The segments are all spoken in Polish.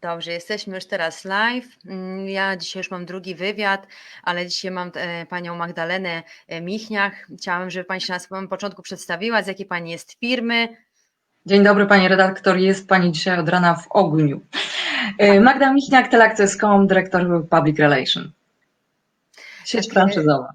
Dobrze, jesteśmy już teraz live. Mm, Ja dzisiaj już mam drugi wywiad, ale dzisiaj mam e, panią Magdalenę e, Michniach. Chciałam, żeby pani się na samym początku przedstawiła, z jakiej pani jest firmy. Dzień dobry Pani redaktor, jest Pani dzisiaj od rana w ogniu. E, Magda Michniak, Telakcys.com, dyrektor Public Relation. Sieć Takie- franczyzowa.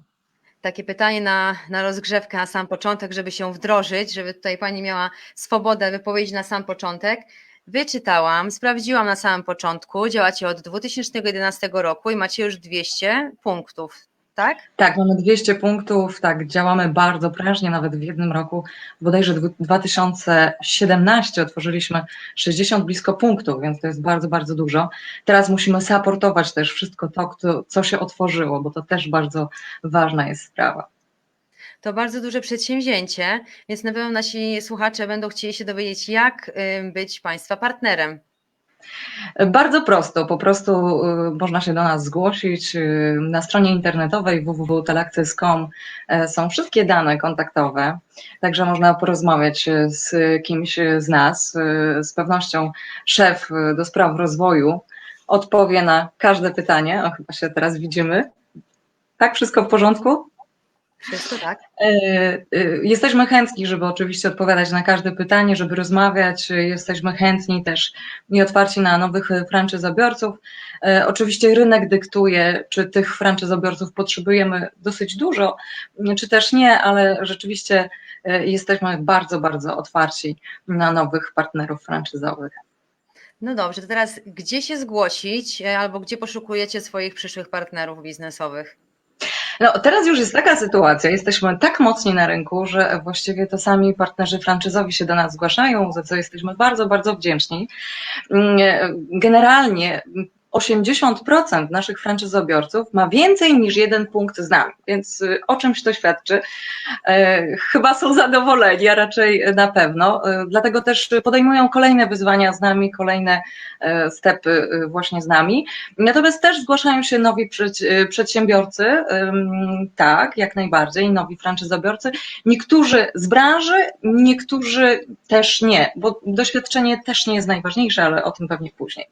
Takie pytanie na, na rozgrzewkę, na sam początek, żeby się wdrożyć, żeby tutaj pani miała swobodę wypowiedzi na sam początek. Wyczytałam, sprawdziłam na samym początku, działacie od 2011 roku i macie już 200 punktów, tak? Tak, mamy 200 punktów, tak, działamy bardzo prężnie, nawet w jednym roku, bodajże dwu- 2017 otworzyliśmy 60 blisko punktów, więc to jest bardzo, bardzo dużo. Teraz musimy supportować też wszystko to, co się otworzyło, bo to też bardzo ważna jest sprawa. To bardzo duże przedsięwzięcie, więc na pewno nasi słuchacze będą chcieli się dowiedzieć, jak ym, być Państwa partnerem. Bardzo prosto, po prostu y, można się do nas zgłosić. y, Na stronie internetowej www.telakcys.com są wszystkie dane kontaktowe, także można porozmawiać y, z kimś z nas. Y, Z pewnością szef y, do spraw rozwoju odpowie na każde pytanie. O, chyba się teraz widzimy. Tak, wszystko w porządku? Wszystko tak? E, e, Jesteśmy chętni, żeby oczywiście odpowiadać na każde pytanie, żeby rozmawiać. Jesteśmy chętni też i otwarci na nowych franczyzobiorców. E, Oczywiście rynek dyktuje, czy tych franczyzobiorców potrzebujemy dosyć dużo, czy też nie, ale rzeczywiście jesteśmy bardzo, bardzo otwarci na nowych partnerów franczyzowych. No dobrze, to teraz gdzie się zgłosić albo gdzie poszukujecie swoich przyszłych partnerów biznesowych? No, teraz już jest taka sytuacja, jesteśmy tak mocni na rynku, że właściwie to sami partnerzy franczyzowi się do nas zgłaszają, za co jesteśmy bardzo, bardzo wdzięczni. Mm, Generalnie 80% naszych franczyzobiorców ma więcej niż jeden punkt z nami, więc y, o czymś to świadczy. E, Chyba są zadowoleni, a raczej na pewno. E, Dlatego też podejmują kolejne wyzwania z nami, kolejne e, stepy y, właśnie z nami. Natomiast też zgłaszają się nowi przed- przedsiębiorcy, tak, jak najbardziej, nowi franczyzobiorcy. Niektórzy z branży, niektórzy też nie, bo doświadczenie też nie jest najważniejsze, ale o tym pewnie później.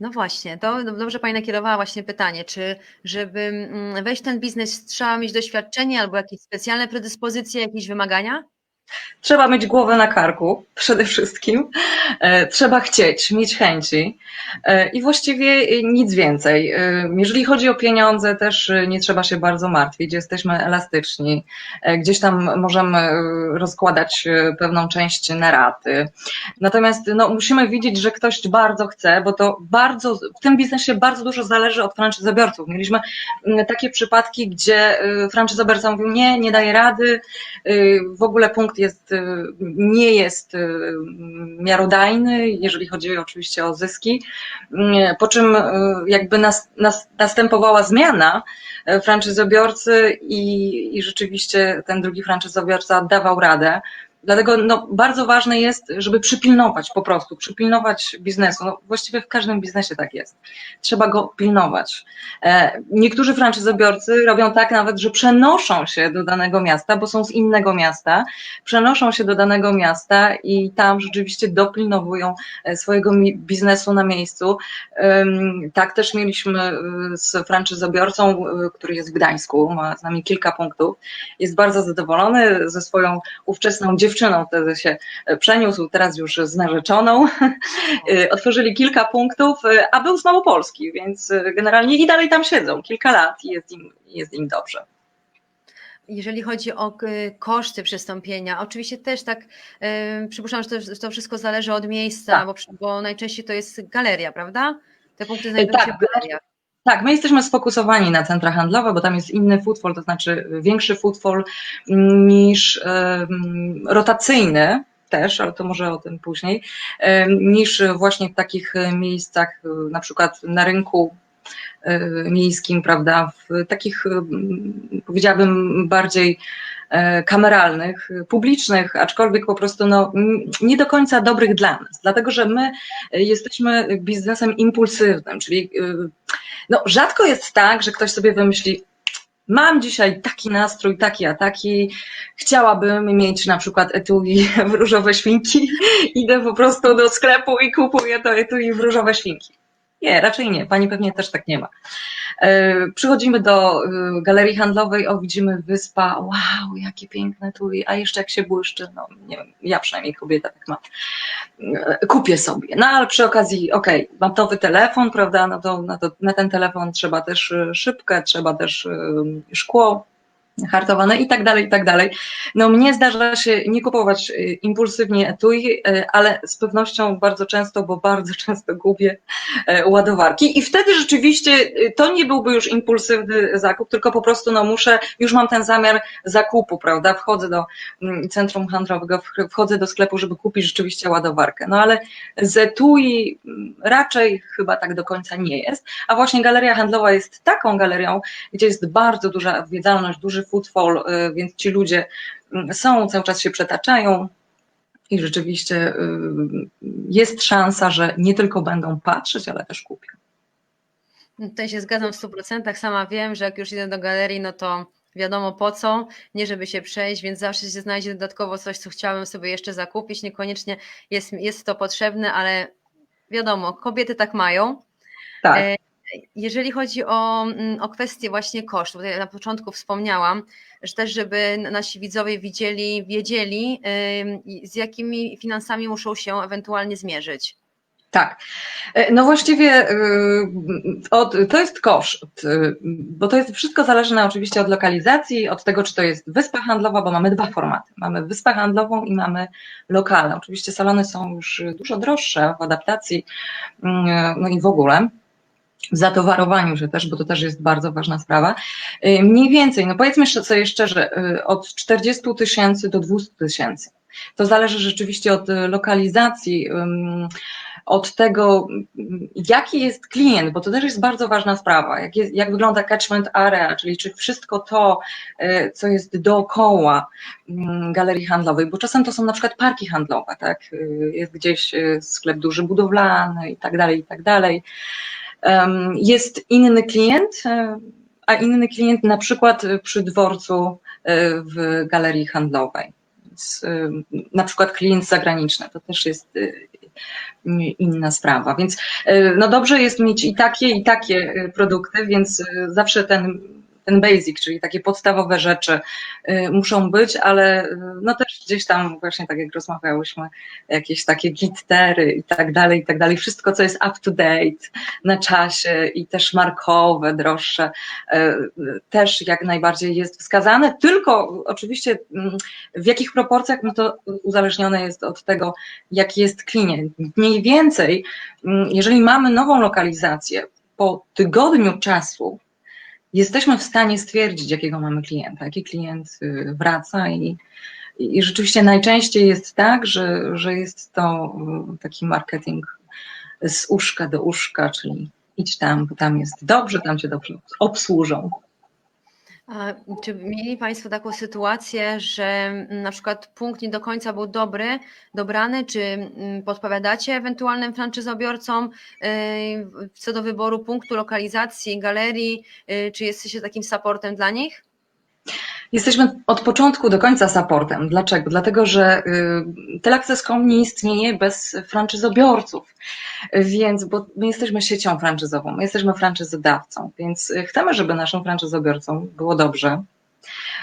No właśnie, to dobrze Pani nakierowała właśnie pytanie, czy żeby mm, wejść w ten biznes trzeba mieć doświadczenie albo jakieś specjalne predyspozycje, jakieś wymagania? Trzeba mieć głowę na karku przede wszystkim. E, Trzeba chcieć, mieć chęci e, i właściwie e, nic więcej. Jeżeli chodzi o pieniądze, też nie trzeba się bardzo martwić. Jesteśmy elastyczni. Gdzieś tam możemy rozkładać pewną część na raty. Natomiast no, musimy widzieć, że ktoś bardzo chce, bo to bardzo, w tym biznesie bardzo dużo zależy od franczyzobiorców. Mieliśmy takie przypadki, gdzie franczyzobiorca mówił, nie, nie daje rady, w ogóle punkt jest, y, nie jest y, miarodajny, jeżeli chodzi oczywiście o zyski, Y, po czym jakby nas, nas, następowała zmiana franczyzobiorcy i, i rzeczywiście ten drugi franczyzobiorca dawał radę. Dlatego no, bardzo ważne jest, żeby przypilnować po prostu, przypilnować biznesu. No, właściwie w każdym biznesie tak jest. Trzeba go pilnować. E, Niektórzy franczyzobiorcy robią tak nawet, że przenoszą się do danego miasta, bo są z innego miasta, przenoszą się do danego miasta i tam rzeczywiście dopilnowują e, swojego biznesu na miejscu. Tak też mieliśmy y, z franczyzobiorcą, który jest w Gdańsku, ma z nami kilka punktów. Jest bardzo zadowolony ze swoją ówczesną dziewczyną, wtedy się e, przeniósł, teraz już z narzeczoną. Y, Otworzyli kilka punktów, y, a był z Małopolski, więc generalnie i dalej tam siedzą kilka lat i jest im, jest im dobrze. Jeżeli chodzi o koszty przystąpienia, oczywiście też tak yy, przypuszczam, że to, to wszystko zależy od miejsca, Tak. bo, bo najczęściej to jest galeria, prawda? Te punkty znajdują tak, się w galeriach. Tak, my jesteśmy sfokusowani na centra handlowe, bo tam jest inny footfall, to znaczy większy footfall niż rotacyjny też, ale to może o tym później, niż właśnie w takich miejscach, na przykład na rynku miejskim, prawda, w takich powiedziałabym bardziej e, kameralnych, publicznych, aczkolwiek po prostu no, nie do końca dobrych dla nas, dlatego że my jesteśmy biznesem impulsywnym, czyli no, rzadko jest tak, że ktoś sobie wymyśli, mam dzisiaj taki nastrój, taki a taki, chciałabym mieć na przykład etui w różowe świnki, idę po prostu do sklepu i kupuję to etui w różowe świnki. Nie, raczej nie. Pani pewnie też tak nie ma. E, Przychodzimy do e, galerii handlowej, o widzimy wyspa, wow, jakie piękne tu, a jeszcze jak się błyszczy, no nie wiem, ja przynajmniej kobieta tak mam. E, Kupię sobie. No ale przy okazji, okej, mam nowy telefon, prawda, no to, no to na ten telefon trzeba też szybkę, trzeba też szkło hartowane i tak dalej, i tak dalej. No mnie zdarza się nie kupować y, impulsywnie etui, y, ale z pewnością bardzo często, bo bardzo często gubię e, ładowarki. I wtedy rzeczywiście y, to nie byłby już impulsywny zakup, tylko po prostu no muszę, już mam ten zamiar zakupu, prawda, wchodzę do mm, centrum handlowego, wch- wchodzę do sklepu, żeby kupić rzeczywiście ładowarkę, no ale z etui mm, raczej chyba tak do końca nie jest, a właśnie galeria handlowa jest taką galerią, gdzie jest bardzo duża odwiedzalność, duży footfall, y, więc ci ludzie mm, są, cały czas się przetaczają i rzeczywiście y, jest szansa, że nie tylko będą patrzeć, ale też kupią. Tutaj się zgadzam w 100%. Sama wiem, że jak już idę do galerii, no to wiadomo po co, nie żeby się przejść, więc zawsze się znajdzie dodatkowo coś, co chciałabym sobie jeszcze zakupić. Niekoniecznie jest, jest to potrzebne, ale wiadomo, kobiety tak mają. Tak. Jeżeli chodzi o, mm, o kwestię właśnie kosztów, ja na początku wspomniałam, że też żeby nasi widzowie widzieli, wiedzieli, z jakimi finansami muszą się ewentualnie zmierzyć. Tak. E, No właściwie y, od, to jest koszt, y, bo to jest wszystko zależne oczywiście od lokalizacji, od tego, czy to jest wyspa handlowa, bo mamy dwa formaty. Mamy wyspę handlową i mamy lokalne. Oczywiście salony są już dużo droższe w adaptacji, y, no i w ogóle. W zatowarowaniu się też, bo to też jest bardzo ważna sprawa. Y, Mniej więcej, no powiedzmy sobie szczerze, y, od 40 tysięcy do 200 tysięcy. To zależy rzeczywiście od y, lokalizacji, od tego, jaki jest klient, bo to też jest bardzo ważna sprawa, jak, jest, jak wygląda catchment area, czyli czy wszystko to, co jest dookoła galerii handlowej, bo czasem to są na przykład parki handlowe, tak? Jest gdzieś sklep duży budowlany i tak dalej, i tak dalej. Jest inny klient, y, a inny klient na przykład przy dworcu y, w galerii handlowej. Y, na przykład klient zagraniczny, to też jest inna sprawa. Więc no dobrze jest mieć i takie, i takie produkty, więc zawsze ten, ten basic, czyli takie podstawowe rzeczy y, muszą być, ale y, no też gdzieś tam właśnie tak jak rozmawiałyśmy, jakieś takie glittery i tak dalej, i tak dalej, wszystko co jest up to date, na czasie i też markowe, droższe, e, też jak najbardziej jest wskazane, tylko oczywiście mm, w jakich proporcjach, no to uzależnione jest od tego, jaki jest klient. Mniej więcej, mm, jeżeli mamy nową lokalizację, po tygodniu czasu jesteśmy w stanie stwierdzić, jakiego mamy klienta, jaki klient y, wraca i, i rzeczywiście najczęściej jest tak, że, że jest to y, taki marketing z uszka do uszka, czyli idź tam, bo tam jest dobrze, tam cię dobrze obsłużą. A czy mieli Państwo taką sytuację, że mm, na przykład punkt nie do końca był dobry, dobrany, czy mm, podpowiadacie ewentualnym franczyzobiorcom yy, co do wyboru punktu, lokalizacji, galerii, yy, czy jesteście takim supportem dla nich? Jesteśmy od początku do końca supportem. Dlaczego? Dlatego, że y, Telaccess.com nie istnieje bez franczyzobiorców, więc, bo my jesteśmy siecią franczyzową, my jesteśmy franczyzodawcą, więc y, chcemy, żeby naszym franczyzobiorcom było dobrze,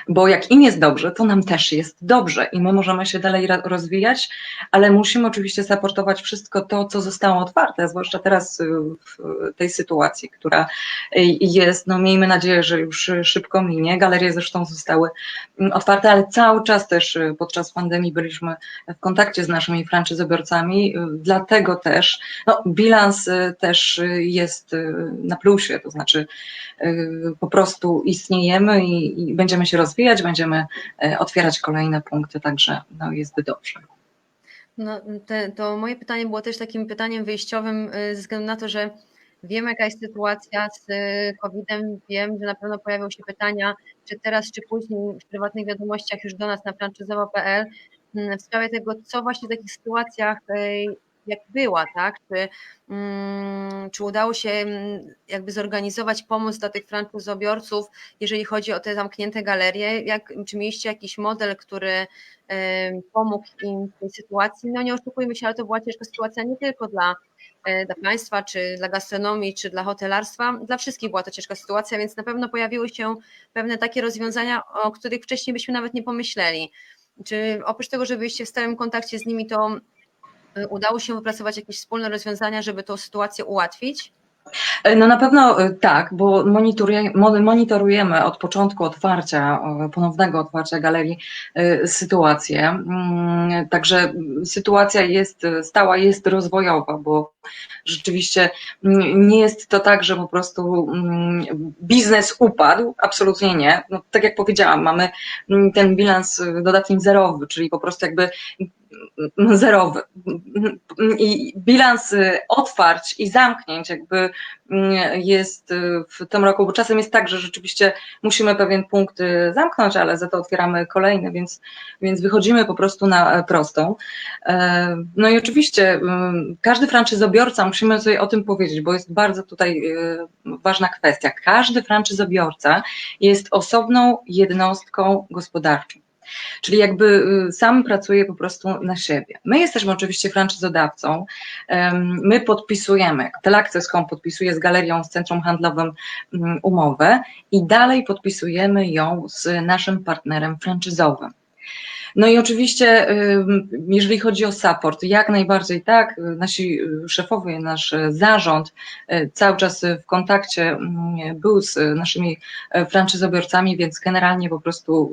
bo jak im jest dobrze, to nam też jest dobrze i my możemy się dalej rozwijać, ale musimy oczywiście supportować wszystko to, co zostało otwarte, zwłaszcza teraz y, w tej sytuacji, która y, jest, no miejmy nadzieję, że już y, szybko minie. Galerie zresztą zostały mm, otwarte, ale cały czas też podczas pandemii byliśmy w kontakcie z naszymi franczyzobiorcami, dlatego też no, bilans też jest na plusie, to znaczy po prostu istniejemy i, i będziemy się rozwijać, będziemy y, otwierać kolejne punkty, także no, jest dobrze. No, te, to moje pytanie było też takim pytaniem wyjściowym, y, ze względu na to, że wiem, jaka jest sytuacja z y, COVID-em. Wiem, że na pewno pojawią się pytania, czy teraz, czy później w prywatnych wiadomościach już do nas na franczyzowo.pl mm, w sprawie tego, co właśnie w takich sytuacjach, jak była, tak? Czy, mm, czy udało się mm, jakby zorganizować pomoc dla tych franczyzobiorców, jeżeli chodzi o te zamknięte galerie? Jak, czy mieliście jakiś model, który em, pomógł im w tej sytuacji? No nie oszukujmy się, ale to była ciężka sytuacja nie tylko dla, e, dla państwa, czy dla gastronomii, czy dla hotelarstwa. Dla wszystkich była to ciężka sytuacja, więc na pewno pojawiły się pewne takie rozwiązania, o których wcześniej byśmy nawet nie pomyśleli. Czy oprócz tego, że byliście w stałym kontakcie z nimi, to y, udało się wypracować jakieś wspólne rozwiązania, żeby tą sytuację ułatwić? No na pewno y, tak, bo monitoruje- mon- monitorujemy od początku otwarcia, y, ponownego otwarcia galerii y, sytuację. Mm, Także sytuacja jest y, stała, jest rozwojowa, bo rzeczywiście mm, nie jest to tak, że po prostu mm, biznes upadł, absolutnie nie. No, tak jak powiedziałam, mamy ten bilans y, dodatkiem zerowy, czyli po prostu jakby zerowy. I bilans y, otwarć i zamknięć jakby mm, jest y, w tym roku, bo czasem jest tak, że rzeczywiście musimy pewien punkt y, zamknąć, ale za to otwieramy kolejny, więc, więc wychodzimy po prostu na e, prostą. E, No i oczywiście każdy franczyzobiorca, musimy sobie o tym powiedzieć, bo jest bardzo tutaj ważna kwestia. Każdy franczyzobiorca jest osobną jednostką gospodarczą. Czyli jakby y, sam pracuje po prostu na siebie. My jesteśmy oczywiście franczyzodawcą, my podpisujemy, Telaccess.com podpisuje z galerią, z centrum handlowym mm, umowę i dalej podpisujemy ją z naszym partnerem franczyzowym. No i oczywiście, jeżeli chodzi o support, jak najbardziej tak, nasi y, szefowie, nasz y, zarząd y, cały czas w kontakcie mm, był z naszymi franczyzobiorcami, więc generalnie po prostu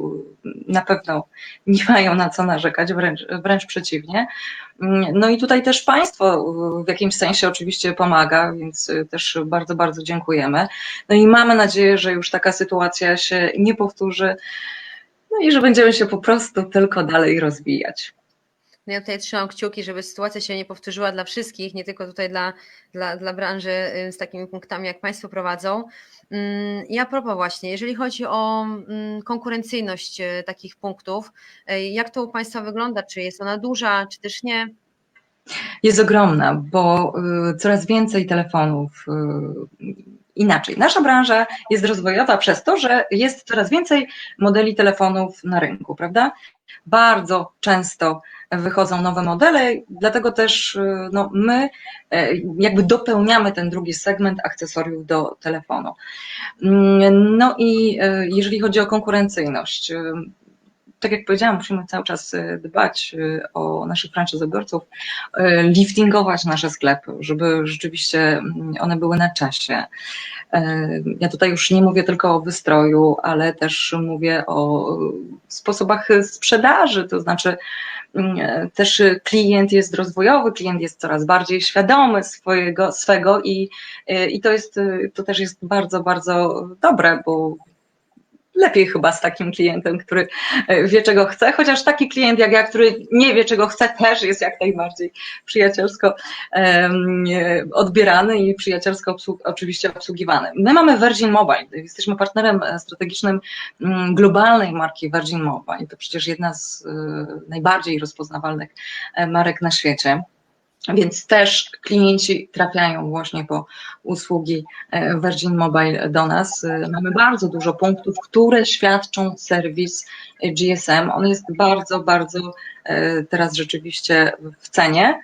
na pewno nie mają na co narzekać, wręcz, wręcz przeciwnie. Mm, No i tutaj też państwo w jakimś sensie oczywiście pomaga, więc też bardzo, bardzo dziękujemy. No i mamy nadzieję, że już taka sytuacja się nie powtórzy. No i że będziemy się po prostu tylko dalej rozwijać. No ja tutaj trzymam kciuki, żeby sytuacja się nie powtórzyła dla wszystkich, nie tylko tutaj dla, dla, dla branży y, z takimi punktami, jak Państwo prowadzą. Mm, I a propos właśnie, jeżeli chodzi o mm, konkurencyjność y, takich punktów, y, jak to u Państwa wygląda? Czy jest ona duża, czy też nie? Jest ogromna, bo coraz więcej telefonów. Y, Inaczej, nasza branża jest rozwojowa przez to, że jest coraz więcej modeli telefonów na rynku, prawda? Bardzo często wychodzą nowe modele, dlatego też y, no, my e, jakby dopełniamy ten drugi segment akcesoriów do telefonu. Mm, No i e, jeżeli chodzi o konkurencyjność, y, tak jak powiedziałam, musimy cały czas e, dbać e, o naszych franczyzobiorców, e, liftingować nasze sklepy, żeby rzeczywiście mm, one były na czasie. Ja tutaj już nie mówię tylko o wystroju, ale też mówię o sposobach sprzedaży, to znaczy mm, też klient jest rozwojowy, klient jest coraz bardziej świadomy swojego, swego i, i to jest, to też jest bardzo, bardzo dobre, bo lepiej chyba z takim klientem, który e, wie, czego chce, chociaż taki klient jak ja, który nie wie, czego chce, też jest jak najbardziej przyjacielsko e, odbierany i przyjacielsko obsług, oczywiście obsługiwany. My mamy Virgin Mobile, jesteśmy partnerem e, strategicznym mm, globalnej marki Virgin Mobile. To przecież jedna z najbardziej rozpoznawalnych marek na świecie. Więc też klienci trafiają właśnie po usługi e, Virgin Mobile do nas. E, Mamy bardzo dużo punktów, które świadczą serwis GSM. On jest bardzo, bardzo e, teraz rzeczywiście w cenie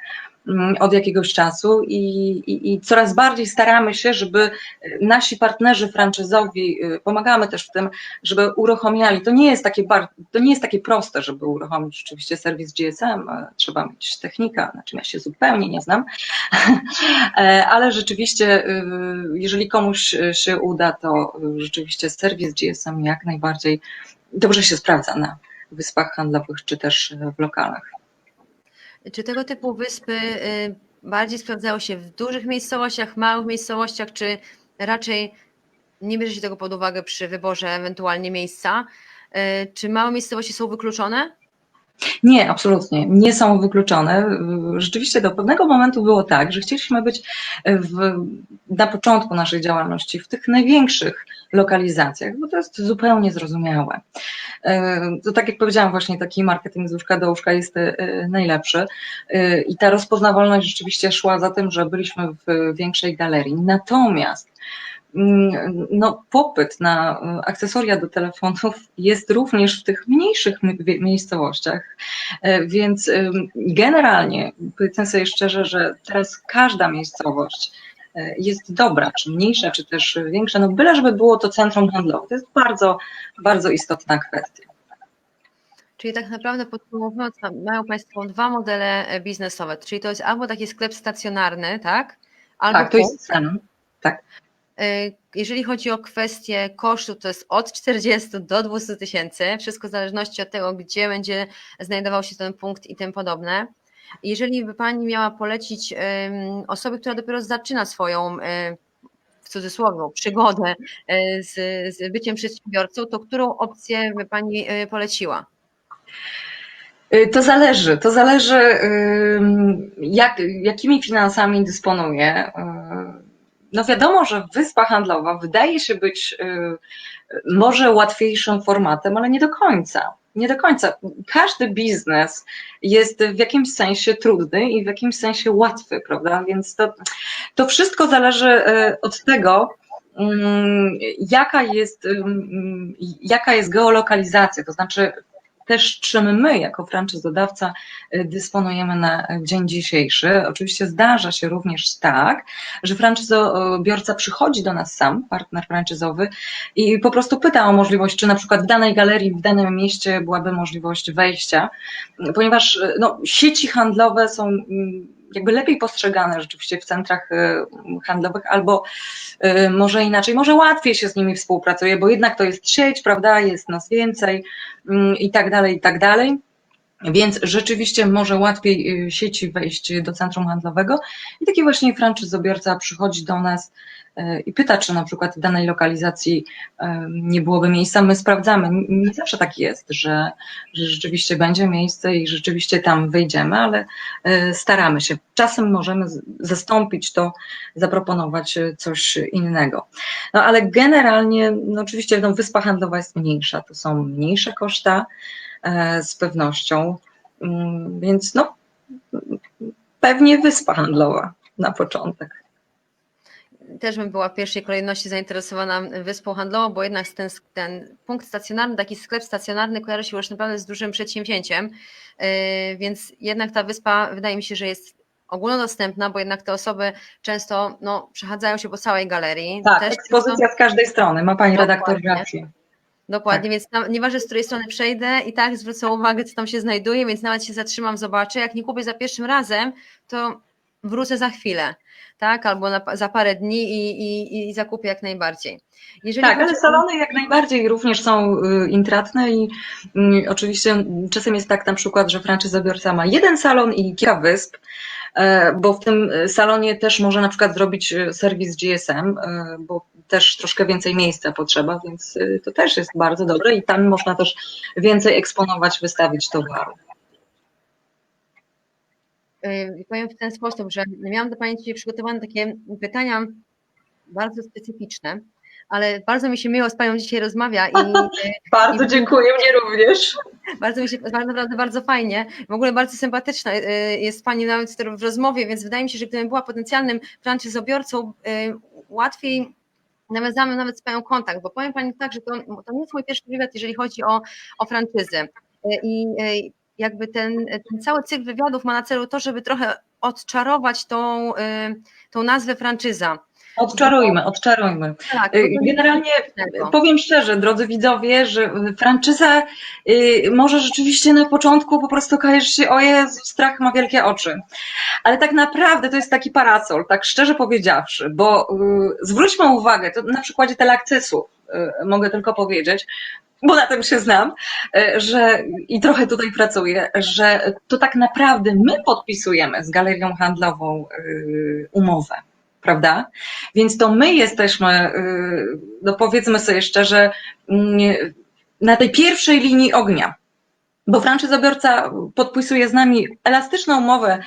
od jakiegoś czasu i, i, i coraz bardziej staramy się, żeby nasi partnerzy franczyzowi, e, pomagamy też w tym, żeby uruchamiali. To nie jest takie, bar, to nie jest takie proste, żeby uruchomić rzeczywiście serwis GSM. e, Trzeba mieć technika, na czym ja się zupełnie nie znam, E, ale rzeczywiście, jeżeli komuś się uda, to rzeczywiście serwis GSM jak najbardziej dobrze się sprawdza na wyspach handlowych czy też w lokalach. Czy tego typu wyspy y, bardziej sprawdzają się w dużych miejscowościach, małych miejscowościach, czy raczej nie bierze się tego pod uwagę przy wyborze ewentualnie miejsca? Y, Czy małe miejscowości są wykluczone? Nie, absolutnie. Nie są wykluczone. Rzeczywiście do pewnego momentu było tak, że chcieliśmy być w, na początku naszej działalności w tych największych lokalizacjach, bo to jest zupełnie zrozumiałe. E, To tak jak powiedziałam, właśnie taki marketing z łóżka do łóżka jest e, najlepszy E, i ta rozpoznawalność rzeczywiście szła za tym, że byliśmy w większej galerii. Natomiast no, popyt na e, akcesoria do telefonów jest również w tych mniejszych mi- miejscowościach, E, więc generalnie powiedzmy sobie szczerze, że teraz każda miejscowość e, jest dobra, czy mniejsza, czy też większa, no byle żeby było to centrum handlowe. To jest bardzo, bardzo istotna kwestia. Czyli tak naprawdę podsumowując, ma- mają Państwo dwa modele biznesowe, czyli to jest albo taki sklep stacjonarny, tak? Albo Tak, to jest cen. E, Jeżeli chodzi o kwestię kosztu, to jest od 40 do 200 tysięcy, wszystko w zależności od tego, gdzie będzie znajdował się ten punkt i tym podobne. Jeżeli by Pani miała polecić osobie, która dopiero zaczyna swoją, e, w cudzysłowie, przygodę e, z, z byciem przedsiębiorcą, to którą opcję by Pani e, poleciła? To zależy, to zależy jak, jakimi finansami dysponuje. Y, No wiadomo, że wyspa handlowa wydaje się być y, może łatwiejszym formatem, ale nie do końca. Nie do końca. Każdy biznes jest w jakimś sensie trudny i w jakimś sensie łatwy, prawda? Więc to, to wszystko zależy y, od tego, ym, jaka jest, ym, jaka jest geolokalizacja, to znaczy też czym my jako franczyzodawca y, dysponujemy na dzień dzisiejszy. Oczywiście zdarza się również tak, że franczyzobiorca przychodzi do nas sam, partner franczyzowy i po prostu pyta o możliwość, czy na przykład w danej galerii, w danym mieście byłaby możliwość wejścia, ponieważ y, no, sieci handlowe są mm, jakby lepiej postrzegane rzeczywiście w centrach y, handlowych, albo y, może inaczej, może łatwiej się z nimi współpracuje, bo jednak to jest sieć, prawda, jest nas więcej mm, i tak dalej, i tak dalej. Więc rzeczywiście może łatwiej y, sieci wejść do centrum handlowego i taki właśnie franczyzobiorca przychodzi do nas i pyta, czy na przykład w danej lokalizacji nie byłoby miejsca. My sprawdzamy. Nie zawsze tak jest, że, że rzeczywiście będzie miejsce i rzeczywiście tam wejdziemy, ale y, staramy się. Czasem możemy zastąpić to, zaproponować y, coś innego. No ale generalnie, no oczywiście no, wyspa handlowa jest mniejsza, to są mniejsze koszta e, z pewnością, Mm, więc no pewnie wyspa handlowa na początek. Też bym była w pierwszej kolejności zainteresowana wyspą handlową, bo jednak ten, ten punkt stacjonarny, taki sklep stacjonarny kojarzy się już naprawdę z dużym przedsięwzięciem, yy, więc jednak ta wyspa wydaje mi się, że jest ogólnodostępna, bo jednak te osoby często no, przechadzają się po całej galerii. Tak, Też ekspozycja z każdej strony, ma pani redaktor rację. Dokładnie, Tak. więc na, nieważne z której strony przejdę i tak zwrócę uwagę, co tam się znajduje, więc nawet się zatrzymam, zobaczę. Jak nie kupię za pierwszym razem, to wrócę za chwilę, tak? Albo na, za parę dni i, i, i zakupię jak najbardziej. Jeżeli Tak, chodzi ale salony jak najbardziej również są y, intratne i y, oczywiście czasem jest tak na przykład, że franczyzobiorca ma jeden salon i kilka wysp, e, bo w tym salonie też może na przykład zrobić e, serwis GSM, e, bo też troszkę więcej miejsca potrzeba, więc to też jest bardzo dobre i tam można też więcej eksponować, wystawić towaru. Y, Powiem w ten sposób, że miałam do Pani dzisiaj przygotowane takie pytania bardzo specyficzne, ale bardzo mi się miło z Panią dzisiaj rozmawia i y, Bardzo I- dziękuję, mnie również. bardzo mi się, naprawdę bardzo fajnie, w ogóle bardzo sympatyczna y, jest Pani nawet w rozmowie, więc wydaje mi się, że gdybym była potencjalnym franczyzobiorcą, łatwiej nawiązamy nawet z Panią kontakt, bo powiem Pani tak, że to, to nie jest mój pierwszy wywiad, jeżeli chodzi o, o franczyzę Y, i jakby ten, ten cały cykl wywiadów ma na celu to, żeby trochę odczarować tą, y, tą nazwę franczyza. Odczarujmy, odczarujmy. Tak, Y, Generalnie powiem szczerze, drodzy widzowie, że franczyza y, może rzeczywiście na początku po prostu kojarzy się, o Jezu, strach ma wielkie oczy. Ale tak naprawdę to jest taki parasol, tak szczerze powiedziawszy, bo y, zwróćmy uwagę, to na przykładzie telakcesów y, mogę tylko powiedzieć, bo na tym się znam, że i trochę tutaj pracuję, że to tak naprawdę my podpisujemy z galerią handlową umowę. Prawda? Więc to my jesteśmy, y, no powiedzmy sobie szczerze, mm, na tej pierwszej linii ognia. bo franczyzobiorca podpisuje z nami elastyczną umowę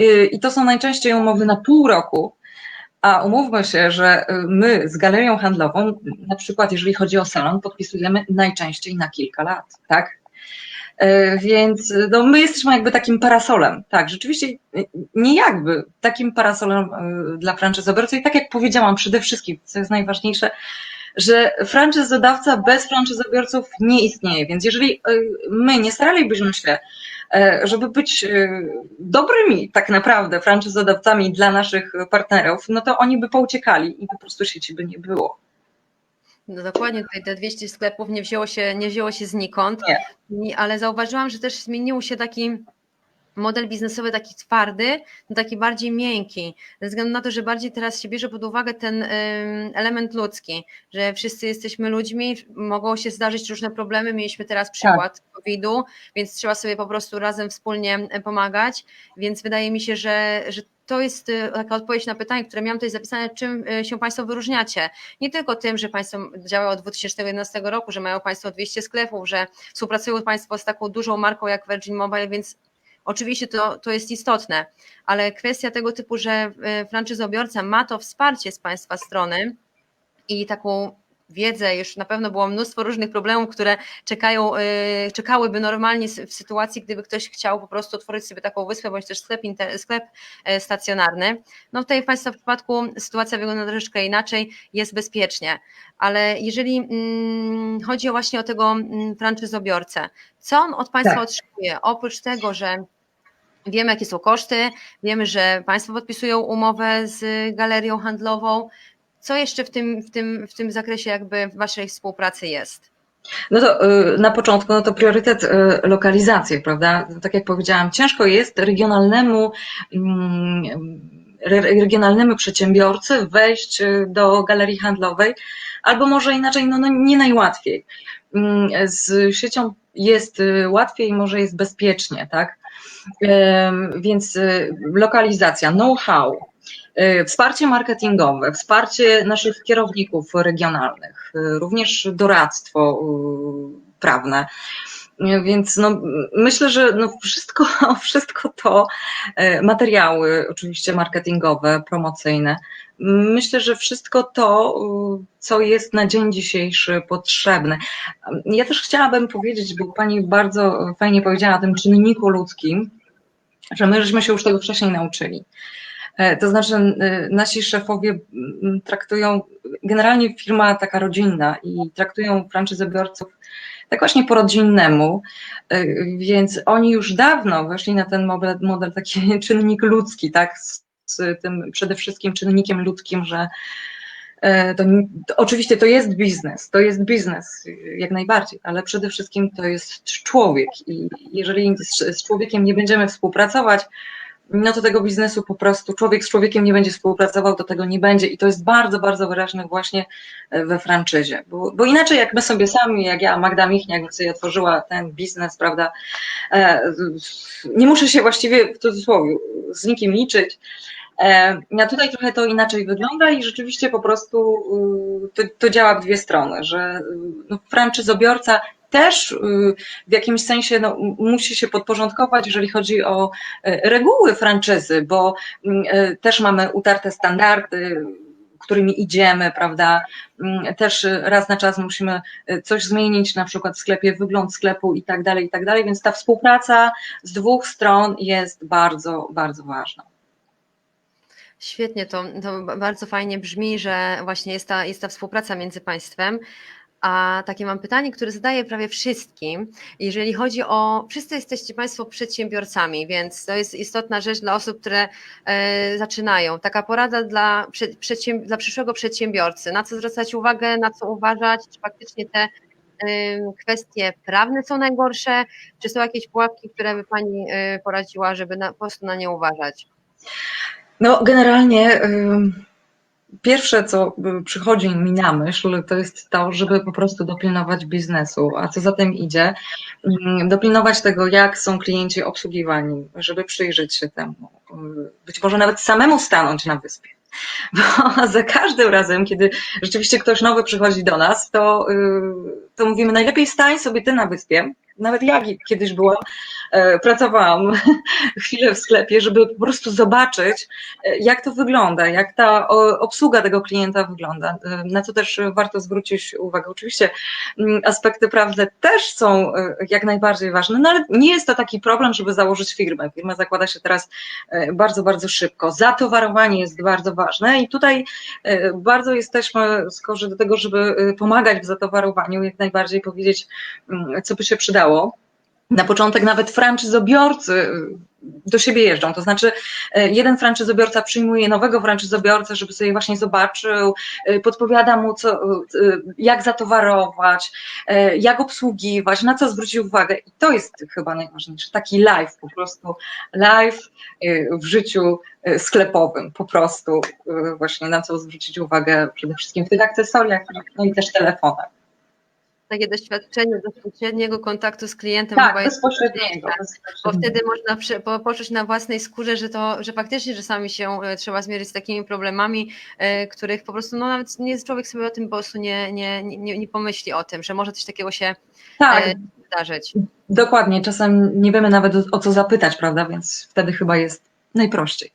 y, i to są najczęściej umowy na pół roku, a umówmy się, że y, my z galerią handlową, na przykład jeżeli chodzi o salon, podpisujemy najczęściej na kilka lat, tak? Y, Więc no, my jesteśmy jakby takim parasolem, tak, rzeczywiście nie jakby, takim parasolem y, dla franczyzobiorcy i tak jak powiedziałam przede wszystkim, co jest najważniejsze, że franczyzodawca bez franczyzobiorców nie istnieje, więc jeżeli y, my nie staralibyśmy się, e, żeby być dobrymi tak naprawdę franczyzodawcami dla naszych partnerów, no to oni by pouciekali i po prostu sieci by nie było. No dokładnie, tutaj te 200 sklepów nie wzięło się, nie wzięło się znikąd, Nie, ale zauważyłam, że też zmienił się taki model biznesowy, taki twardy, na taki bardziej miękki, ze względu na to, że bardziej teraz się bierze pod uwagę ten element ludzki, że wszyscy jesteśmy ludźmi, mogą się zdarzyć różne problemy, mieliśmy teraz przykład COVID-u, więc trzeba sobie po prostu razem wspólnie pomagać, więc wydaje mi się, że, że to jest e, taka odpowiedź na pytanie, które miałam tutaj zapisane, czym e, się Państwo wyróżniacie. Nie tylko tym, że Państwo działają od 2011 roku, że mają Państwo 200 sklepów, że współpracują Państwo z taką dużą marką jak Virgin Mobile, więc oczywiście to, to jest istotne, ale kwestia tego typu, że e, franczyzobiorca ma to wsparcie z Państwa strony i taką wiedzę, już na pewno było mnóstwo różnych problemów, które czekają, e, czekałyby normalnie w sytuacji, gdyby ktoś chciał po prostu otworzyć sobie taką wyspę, bądź też sklep, sklep e, stacjonarny. No tutaj w Państwa przypadku sytuacja wygląda troszeczkę inaczej, jest bezpiecznie, ale jeżeli mm, chodzi właśnie o tego mm, franczyzobiorcę, co on od Państwa Tak. otrzymuje? Oprócz tego, że wiemy jakie są koszty, wiemy, że Państwo podpisują umowę z galerią handlową, co jeszcze w tym, w tym, w tym zakresie jakby Waszej współpracy jest? No to y, na początku, no to priorytet y, lokalizacji, prawda? Tak jak powiedziałam, ciężko jest regionalnemu, mm, re- regionalnemu przedsiębiorcy wejść y, do galerii handlowej, albo może inaczej, no, no nie najłatwiej. Mm, Z siecią jest łatwiej, może jest bezpiecznie, tak? Więc lokalizacja, know-how, wsparcie marketingowe, wsparcie naszych kierowników regionalnych, y, również doradztwo y, prawne. Więc no, myślę, że no wszystko, wszystko to, materiały oczywiście marketingowe, promocyjne, myślę, że wszystko to, co jest na dzień dzisiejszy potrzebne. Ja też chciałabym powiedzieć, bo Pani bardzo fajnie powiedziała o tym czynniku ludzkim, że my żeśmy się już tego wcześniej nauczyli. E, To znaczy, nasi szefowie traktują, generalnie firma taka rodzinna i traktują franczyzobiorców tak właśnie po rodzinnemu, y, więc oni już dawno weszli na ten model, model taki czynnik ludzki, tak, z, tym przede wszystkim czynnikiem ludzkim, że e, to, to, oczywiście to jest biznes, to jest biznes jak najbardziej, ale przede wszystkim to jest człowiek i jeżeli z, z człowiekiem nie będziemy współpracować, no to tego biznesu po prostu człowiek z człowiekiem nie będzie współpracował, to tego nie będzie i to jest bardzo, bardzo wyraźne właśnie e, we franczyzie, bo, bo inaczej jak my sobie sami, jak ja, Magda Michniak, sobie otworzyła ten biznes, prawda, e, nie muszę się właściwie w cudzysłowie z nikim liczyć, E, A tutaj trochę to inaczej wygląda i rzeczywiście po prostu to, to działa w dwie strony, że no, franczyzobiorca też y, w jakimś sensie no, musi się podporządkować, jeżeli chodzi o e, reguły franczyzy, bo e, też mamy utarte standardy, którymi idziemy, prawda? Też raz na czas musimy y, coś zmienić, na przykład w sklepie, wygląd sklepu i tak dalej, i tak dalej, więc ta współpraca z dwóch stron jest bardzo, bardzo ważna. Świetnie, to, to ba- bardzo fajnie brzmi, że właśnie jest ta, jest ta współpraca między państwem. A takie mam pytanie, które zadaję prawie wszystkim. Jeżeli chodzi o. Wszyscy jesteście Państwo przedsiębiorcami, więc to jest istotna rzecz dla osób, które e, zaczynają. Taka porada dla, dla przyszłego przedsiębiorcy. Na co zwracać uwagę, na co uważać, czy faktycznie te em, kwestie prawne są najgorsze, czy są jakieś pułapki, które by Pani e, poradziła, żeby na, po prostu na nie uważać? No, generalnie ym, pierwsze, co y, przychodzi mi na myśl, to jest to, żeby po prostu dopilnować biznesu, a co za tym idzie, ym, dopilnować tego, jak są klienci obsługiwani, żeby przyjrzeć się temu, y, być może nawet samemu stanąć na wyspie. Bo za każdym razem, kiedy rzeczywiście ktoś nowy przychodzi do nas, to, y, to mówimy, najlepiej stań sobie ty na wyspie, nawet ja kiedyś byłam, e, pracowałam chwilę w sklepie, żeby po prostu zobaczyć, e, jak to wygląda, jak ta obsługa tego klienta wygląda, e, na co też warto zwrócić uwagę. Oczywiście mm, aspekty prawne też są jak najbardziej ważne, no ale nie jest to taki problem, żeby założyć firmę. Firma zakłada się teraz bardzo, bardzo szybko. Zatowarowanie jest bardzo ważne i tutaj bardzo jesteśmy skorzy do tego, żeby pomagać w zatowarowaniu, jak najbardziej powiedzieć, mm, co by się przydało. Na początek nawet franczyzobiorcy y, do siebie jeżdżą, to znaczy e, jeden franczyzobiorca przyjmuje nowego franczyzobiorcę, żeby sobie właśnie zobaczył, e, podpowiada mu, co, jak zatowarować, jak obsługiwać, na co zwrócić uwagę. I to jest chyba najważniejsze, taki live po prostu, live w życiu sklepowym, po prostu właśnie na co zwrócić uwagę przede wszystkim w tych akcesoriach, no i też telefonach. Takie doświadczenie bezpośredniego kontaktu z klientem Tak, chyba bezpośredniego. bo wtedy można po- poczuć na własnej skórze, że to, że faktycznie czasami się e, trzeba zmierzyć z takimi problemami, e, których po prostu no nawet nie człowiek sobie o tym po prostu nie, nie, nie, nie pomyśli o tym, że może coś takiego się Tak, e, zdarzyć. Dokładnie, czasem nie wiemy nawet o, o co zapytać, prawda? Więc wtedy chyba jest najprościej.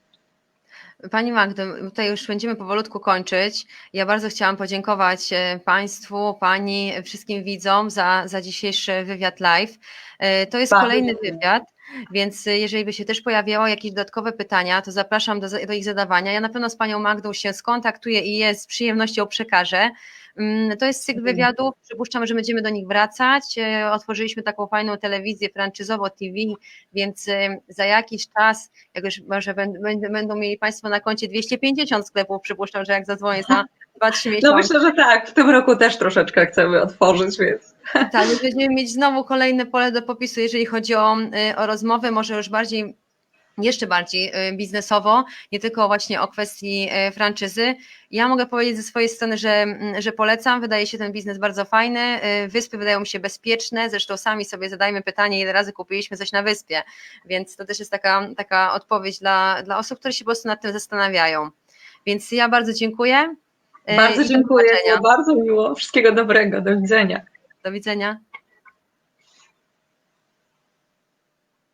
Pani Magdo, tutaj już będziemy powolutku kończyć. Ja bardzo chciałam podziękować e, Państwu, Pani, wszystkim widzom za, za dzisiejszy wywiad live. E, To jest kolejny wywiad, więc jeżeli by się też pojawiało jakieś dodatkowe pytania, to zapraszam do, do ich zadawania. Ja na pewno z Panią Magdą się skontaktuję i je z przyjemnością przekażę. Mm, To jest cykl Mhm. wywiadów, przypuszczam, że będziemy do nich wracać. E, Otworzyliśmy taką fajną telewizję franczyzowo TV, więc e, za jakiś czas, jak już może będą, mieli Państwo na koncie 250 sklepów, przypuszczam, że jak zadzwonię za 2-3 No miesiące, myślę, że tak, w tym roku też troszeczkę chcemy otworzyć, więc. Tak, będziemy mieć znowu kolejne pole do popisu, jeżeli chodzi o, y, o rozmowę, może już bardziej jeszcze bardziej y, biznesowo, nie tylko właśnie o kwestii y, franczyzy. Ja mogę powiedzieć ze swojej strony, że, mm, że polecam, wydaje się ten biznes bardzo fajny, y, wyspy wydają mi się bezpieczne, zresztą sami sobie zadajmy pytanie, ile razy kupiliśmy coś na wyspie, więc to też jest taka, taka odpowiedź dla, dla osób, które się po prostu nad tym zastanawiają. Więc ja bardzo dziękuję. bardzo dziękuję, bardzo miło, wszystkiego dobrego, do widzenia. Do widzenia.